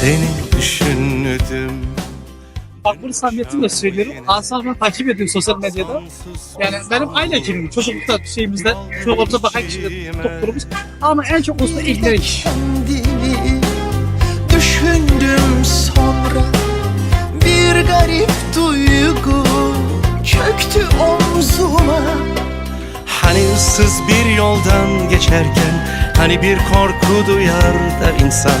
seni düşündüm Bak bunu samimiyetimle söylüyorum. Asabımı takip ediyorum sosyal medyada. Yani benim aynı ekibim. Çocuklukta şeyimizde, çocukluğumuzda bakan kişiler doktorumuz. Ama en çok usta ilgilenen kişi. Düşündüm sonra bir garip duygu çöktü omzuma Hani ıssız bir yoldan geçerken Hani bir korku duyar da insan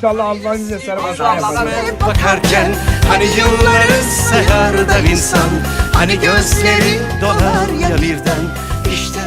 İnşallah Allah'ın izniyle başına yapacağız. bakarken Hani yılları da insan Hani gözleri dolar ya birden İşte